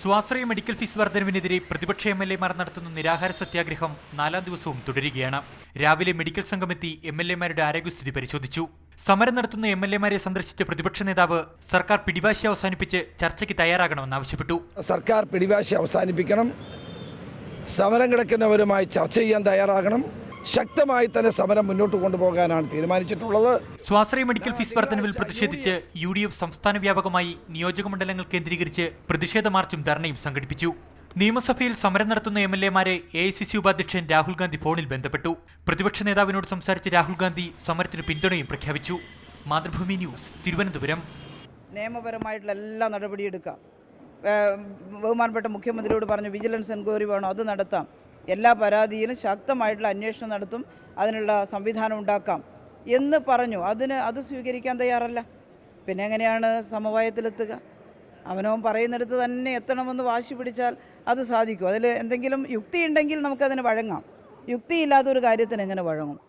സ്വാശ്രയ medical fees വർധനവിനെതിരെ പ്രതിപക്ഷ M L എമാർ നടത്തുന്ന നിരാഹാര സത്യാഗ്രഹം നാലാം ദിവസവും തുടരുകയാണ്. രാവിലെ മെഡിക്കൽ സംഘമെത്തി എം എൽ എമാരുടെ ആരോഗ്യസ്ഥിതി പരിശോധിച്ചു. സമരം നടത്തുന്ന എം എൽ എമാരെ സന്ദർശിച്ച പ്രതിപക്ഷ നേതാവ് സർക്കാർ പിടിവാശി അവസാനിപ്പിച്ച് ചർച്ചയ്ക്ക് തയ്യാറാകണമെന്ന് ആവശ്യപ്പെട്ടു. സർക്കാർ പിടിവാശി അവസാനിപ്പിക്കണം. സമരം കിടക്കുന്നവരുമായി ചർച്ച ചെയ്യാൻ തയ്യാറാകണം. ശക്തമായി തന്നെ സമരം മുന്നോട്ട് കൊണ്ടുപോകാനാണ് തീരുമാനിച്ചിട്ടുള്ളത്. സ്വാശ്രയ മെഡിക്കൽ ഫീസ് വർധനവിൽ പ്രതിഷേധിച്ച് യു ഡി എഫ് സംസ്ഥാന വ്യാപകമായി നിയോജക മണ്ഡലങ്ങൾ കേന്ദ്രീകരിച്ച് പ്രതിഷേധ മാർച്ചും ധർണയും സംഘടിപ്പിച്ചു. നിയമസഭയിൽ സമരം നടത്തുന്ന എം എൽ എമാരെ എ ഐ സി സി ഉപാധ്യക്ഷൻ രാഹുൽ ഗാന്ധി ഫോണിൽ ബന്ധപ്പെട്ടു. പ്രതിപക്ഷ നേതാവിനോട് സംസാരിച്ച രാഹുൽ ഗാന്ധി സമരത്തിന് പിന്തുണയും പ്രഖ്യാപിച്ചു. മാതൃഭൂമി ന്യൂസ് തിരുവനന്തപുരം. നിയമപരമായിട്ടുള്ള എല്ലാ നടപടിയെടുക്കാം. ബഹുമാനപ്പെട്ട മുഖ്യമന്ത്രിയോട് പറഞ്ഞു വിജിലൻസ് എൻക്വയറി വേണം അത് നടത്താം. എല്ലാ പരാതിയിലും ശക്തമായിട്ടുള്ള അന്വേഷണം നടത്തും അതിനുള്ള സംവിധാനം ഉണ്ടാക്കാം എന്ന് പറഞ്ഞു. അതിന് അത് സ്വീകരിക്കാൻ തയ്യാറല്ല. പിന്നെ എങ്ങനെയാണ് സമവായത്തിലെത്തുക? അവനവൻ പറയുന്നിടത്ത് തന്നെ എത്തണമെന്ന് വാശി പിടിച്ചാൽ അത് സാധിക്കും. അതിൽ എന്തെങ്കിലും യുക്തിയുണ്ടെങ്കിൽ നമുക്കതിന് വഴങ്ങാം. യുക്തിയില്ലാത്തൊരു കാര്യത്തിന് എങ്ങനെ വഴങ്ങും?